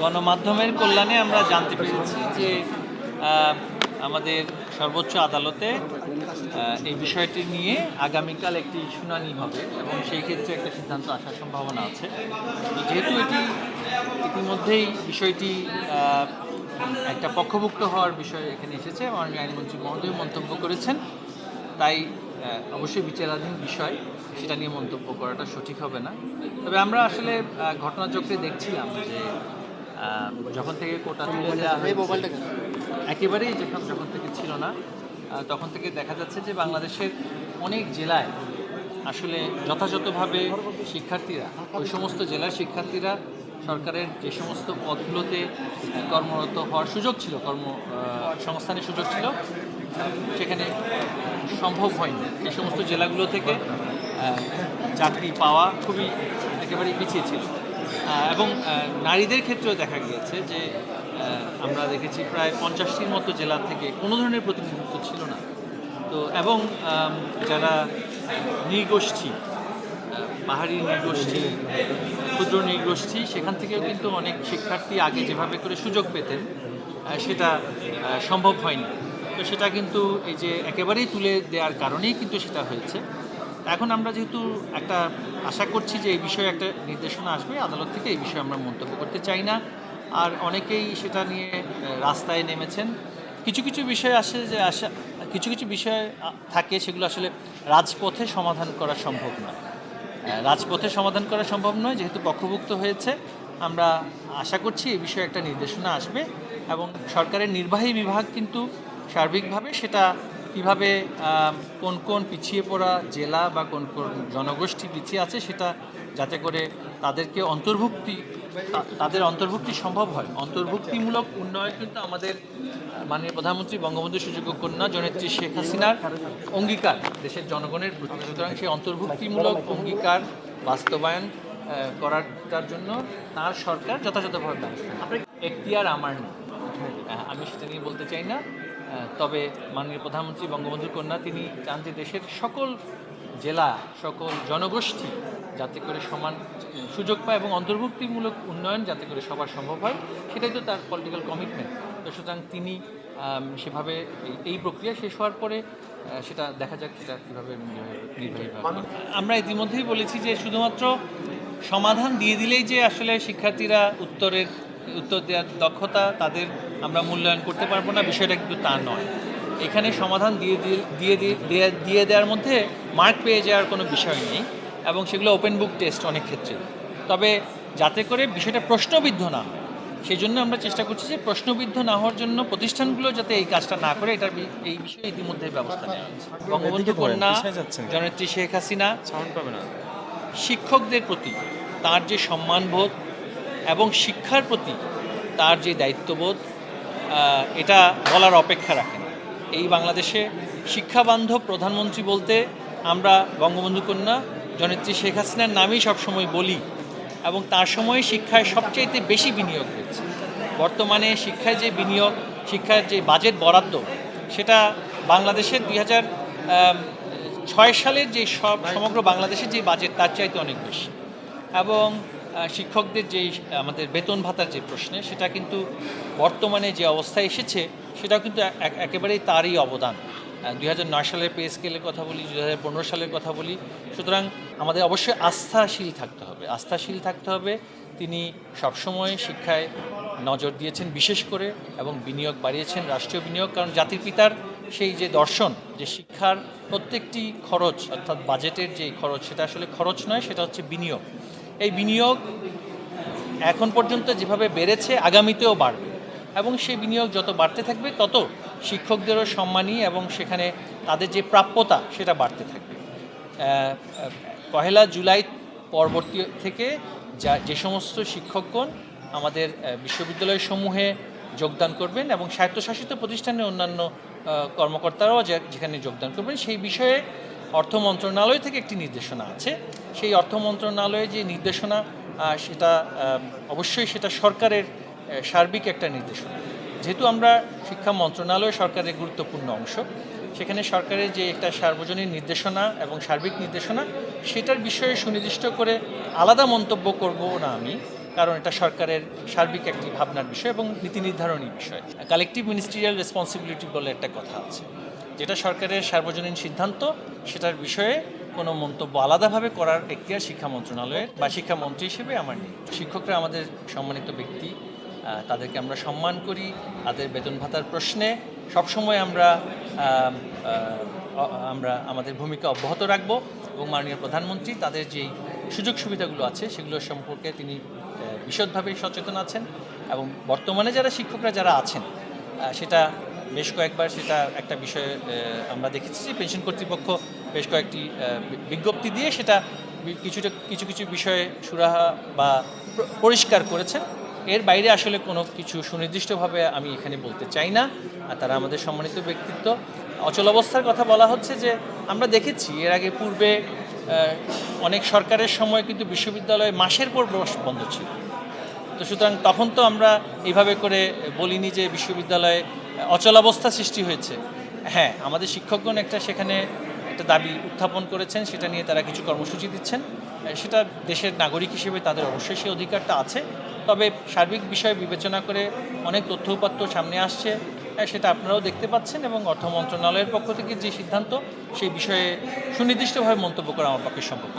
গণমাধ্যমের কল্যাণে আমরা জানতে পেরেছি যে আমাদের সর্বোচ্চ আদালতে এই বিষয়টি নিয়ে আগামীকাল একটি শুনানি হবে এবং সেই ক্ষেত্রে একটা সিদ্ধান্ত আসার সম্ভাবনা আছে। যেহেতু এটি ইতিমধ্যেই বিষয়টি একটা পক্ষভুক্ত হওয়ার বিষয় এখানে এসেছে, মাননীয় আইনমন্ত্রী মহোদয় মন্তব্য করেছেন। তাই অবশ্যই বিচারাধীন বিষয়, সেটা নিয়ে মন্তব্য করাটা সঠিক হবে না। তবে আমরা আসলে ঘটনাচক্রে দেখছিলাম যে যখন থেকে কোটা তুলে দেওয়া হয়েছে একেবারেই যখন যখন থেকে ছিল না তখন থেকে দেখা যাচ্ছে যে বাংলাদেশের অনেক জেলায় আসলে যথাযথভাবে শিক্ষার্থীরা ওই সমস্ত জেলার শিক্ষার্থীরা সরকারের যে সমস্ত পদগুলোতে কর্মরত হওয়ার সুযোগ ছিল কর্ম সংস্থানের সুযোগ ছিল সেখানে সম্ভব হয়নি। এই সমস্ত জেলাগুলো থেকে চাকরি পাওয়া খুবই একেবারেই পিছিয়ে ছিল। এবং নারীদের ক্ষেত্রেও দেখা গিয়েছে যে আমরা দেখেছি প্রায় পঞ্চাশটির মতো জেলা থেকে কোনো ধরনের প্রতিনিধিত্ব ছিল না। তো, এবং যারা নৃগোষ্ঠী পাহাড়ি নৃগোষ্ঠী, ক্ষুদ্র নৃগোষ্ঠী, সেখান থেকেও কিন্তু অনেক শিক্ষার্থী আগে যেভাবে করে সুযোগ পেতেন সেটা সম্ভব হয়নি। তো সেটা কিন্তু এই যে একেবারেই তুলে দেওয়ার কারণেই কিন্তু সেটা হয়েছে। এখন আমরা যেহেতু একটা আশা করছি যে এই বিষয়ে একটা নির্দেশনা আসবে, আদালত থেকে এই বিষয়ে আমরা মন্তব্য করতে চাই না। আর অনেকেই সেটা নিয়ে রাস্তায় নেমেছেন। কিছু কিছু বিষয় আসে যে আশা কিছু কিছু বিষয় থাকে সেগুলো আসলে রাজপথে সমাধান করা সম্ভব নয়। রাজপথে সমাধান করা সম্ভব নয়, যেহেতু পক্ষভুক্ত হয়েছে। আমরা আশা করছি এই বিষয়ে একটা নির্দেশনা আসবে এবং সরকারের নির্বাহী বিভাগ কিন্তু সার্বিকভাবে সেটা কীভাবে কোন কোন পিছিয়ে পড়া জেলা বা কোন কোন জনগোষ্ঠী পিছিয়ে আছে সেটা যাতে করে তাদেরকে অন্তর্ভুক্তি তাদের অন্তর্ভুক্তি সম্ভব হয়। অন্তর্ভুক্তিমূলক উন্নয়ন কিন্তু আমাদের মাননীয় প্রধানমন্ত্রী বঙ্গবন্ধু সুযোগ্য কন্যা জনেত্রী শেখ হাসিনার অঙ্গীকার দেশের জনগণের সুতরাং সেই অন্তর্ভুক্তিমূলক অঙ্গীকার বাস্তবায়ন আহ, করাটার জন্য তার সরকার যথাযথভাবে ব্যবস্থা। এখতিয়ার আমার নেই। আহ, আমি সেটা নিয়ে বলতে চাই না। তবে মাননীয় প্রধানমন্ত্রী বঙ্গবন্ধু কন্যা, তিনি চান যে দেশের সকল জেলা, সকল জনগোষ্ঠী যাতে করে সমান সুযোগ পায় এবং অন্তর্ভুক্তিমূলক উন্নয়ন যাতে করে সবার সম্ভব হয়, সেটাই তো তার পলিটিক্যাল কমিটমেন্ট তো সুতরাং তিনি সেভাবে এই- প্রক্রিয়া শেষ হওয়ার পরে সেটা দেখা যাক সেটা কীভাবে আমরা ইতিমধ্যেই বলেছি যে শুধুমাত্র সমাধান দিয়ে দিলেই যে আসলে শিক্ষার্থীরা উত্তরের উত্তর দেওয়ার দক্ষতা তাদের আমরা মূল্যায়ন করতে পারব না বিষয়টা কিন্তু তা নয়। এখানে সমাধান দিয়ে দিয়ে দিয়ে দিয়ে- দেওয়ার মধ্যে মার্ক পেয়ে যাওয়ার কোনো বিষয় নেই এবং সেগুলো ওপেন বুক টেস্ট অনেক ক্ষেত্রে। তবে যাতে করে বিষয়টা প্রশ্নবিদ্ধ না হয় সেই জন্য আমরা চেষ্টা করছি যে প্রশ্নবিদ্ধ না হওয়ার জন্য প্রতিষ্ঠানগুলো যাতে এই কাজটা না করে এটার এই বিষয়ে ইতিমধ্যে ব্যবস্থা নেওয়া বঙ্গবন্ধু কন্যা জনেত্রী শেখ হাসিনা শিক্ষকদের প্রতি তার যে সম্মানবোধ এবং শিক্ষার প্রতি তার যে দায়িত্ববোধ এটা বলার অপেক্ষা রাখে না এই বাংলাদেশে শিক্ষাবান্ধব প্রধানমন্ত্রী বলতে আমরা বঙ্গবন্ধু কন্যা জনেত্রী শেখ হাসিনার নামেই সবসময় বলি এবং তার সময়ে শিক্ষায় সবচাইতে বেশি বিনিয়োগ হয়েছে। বর্তমানে শিক্ষায় যে বিনিয়োগ শিক্ষার যে বাজেট বরাদ্দ সেটা বাংলাদেশের দুই হাজার ছয় সালের যে সব সমগ্র বাংলাদেশের যে বাজেট তার চাইতে অনেক বেশি। এবং শিক্ষকদের যে আমাদের বেতন ভাতার যে প্রশ্নে, সেটা কিন্তু বর্তমানে যে অবস্থায় এসেছে, সেটাও কিন্তু এক- এক- একেবারেই তারই অবদান। দুই হাজার নয় সালের পে স্কেলের কথা বলি দু হাজার পনেরো সালের কথা বলি, সুতরাং আমাদের অবশ্যই আস্থাশীল থাকতে হবে। আস্থাশীল থাকতে হবে, তিনি সবসময় শিক্ষায় নজর দিয়েছেন, বিশেষ করে, এবং বিনিয়োগ বাড়িয়েছেন, রাষ্ট্রীয় বিনিয়োগ, কারণ জাতির পিতার সেই যে দর্শন, যে শিক্ষার প্রত্যেকটি খরচ, অর্থাৎ বাজেটের যে খরচ, সেটা আসলে খরচ নয়, সেটা হচ্ছে বিনিয়োগ। এই বিনিয়োগ এখন পর্যন্ত যেভাবে বেড়েছে, আগামীতেও বাড়বে। এবং সেই বিনিয়োগ যত বাড়তে থাকবে, তত শিক্ষকদেরও সম্মানী এবং সেখানে তাদের যে প্রাপ্যতা, সেটা বাড়তে থাকবে। পহেলা জুলাই পরবর্তী থেকে যা, যে সমস্ত শিক্ষকগণ আমাদের বিশ্ববিদ্যালয় সমূহে যোগদান করবেন এবং স্বায়ত্তশাসিত প্রতিষ্ঠানের অন্যান্য কর্মকর্তারাও যেখানে যোগদান করবেন, সেই বিষয়ে অর্থ মন্ত্রণালয় থেকে একটি নির্দেশনা আছে। সেই অর্থ মন্ত্রণালয়ে যে নির্দেশনা সেটা অবশ্যই সেটা সরকারের সার্বিক একটা নির্দেশনা। যেহেতু আমরা শিক্ষা মন্ত্রণালয় সরকারের গুরুত্বপূর্ণ অংশ, সেখানে সরকারের যে একটা সার্বজনীন নির্দেশনা এবং সার্বিক নির্দেশনা, সেটার বিষয়ে সুনির্দিষ্ট করে আলাদা মন্তব্য করব না আমি, কারণ এটা সরকারের সার্বিক একটি ভাবনার বিষয় এবং নীতি নির্ধারণী বিষয়। কালেকটিভ মিনিস্ট্রিয়াল রেসপন্সিবিলিটি বলে একটা কথা আছে। যেটা সরকারের সার্বজনীন সিদ্ধান্ত, সেটার বিষয়ে কোনো মন্তব্য আলাদাভাবে করার এখতিয়ার শিক্ষা মন্ত্রণালয়ের বা শিক্ষামন্ত্রী হিসেবে আমার নেই। শিক্ষকরা আমাদের সম্মানিত ব্যক্তি তাদেরকে আমরা সম্মান করি, তাদের বেতন ভাতার প্রশ্নে সবসময় আমরা আমরা আমাদের ভূমিকা অব্যাহত রাখব এবং মাননীয় প্রধানমন্ত্রী তাদের যেই সুযোগ সুবিধাগুলো আছে, সেগুলো সম্পর্কে তিনি বিশদভাবে সচেতন আছেন এবং বর্তমানে যারা শিক্ষকরা যারা আছেন সেটা বেশ কয়েকবার সেটা একটা বিষয়ে আমরা দেখেছি যে পেনশন কর্তৃপক্ষ বেশ কয়েকটি বিজ্ঞপ্তি দিয়ে সেটা কিছুটা, কিছু কিছু বিষয়ে সুরাহা বা পরিষ্কার করেছেন এর বাইরে আসলে কোনো কিছু সুনির্দিষ্টভাবে আমি এখানে বলতে চাই না, আর তারা আমাদের সম্মানিত ব্যক্তিত্ব। অচল অবস্থার কথা বলা হচ্ছে যে, আমরা দেখেছি এর আগে পূর্বে অনেক সরকারের সময় কিন্তু বিশ্ববিদ্যালয় মাসের পর মাস বন্ধ ছিল। তো সুতরাং তখন তো আমরা এইভাবে করে বলিনি যে বিশ্ববিদ্যালয়ে অচলাবস্থা সৃষ্টি হয়েছে। হ্যাঁ আমাদের শিক্ষকগণ একটা সেখানে একটা দাবি উত্থাপন করেছেন সেটা নিয়ে তারা কিছু কর্মসূচি দিচ্ছেন। সেটা দেশের নাগরিক হিসেবে তাদের অবশ্যই সেই অধিকারটা আছে। তবে সার্বিক বিষয় বিবেচনা করে অনেক তথ্য উপাত্ত সামনে আসছে। হ্যাঁ, সেটা আপনারাও দেখতে পাচ্ছেন এবং অর্থ মন্ত্রণালয়ের পক্ষ থেকে যে সিদ্ধান্ত সেই বিষয়ে সুনির্দিষ্টভাবে মন্তব্য করা আমার পক্ষে সম্ভব।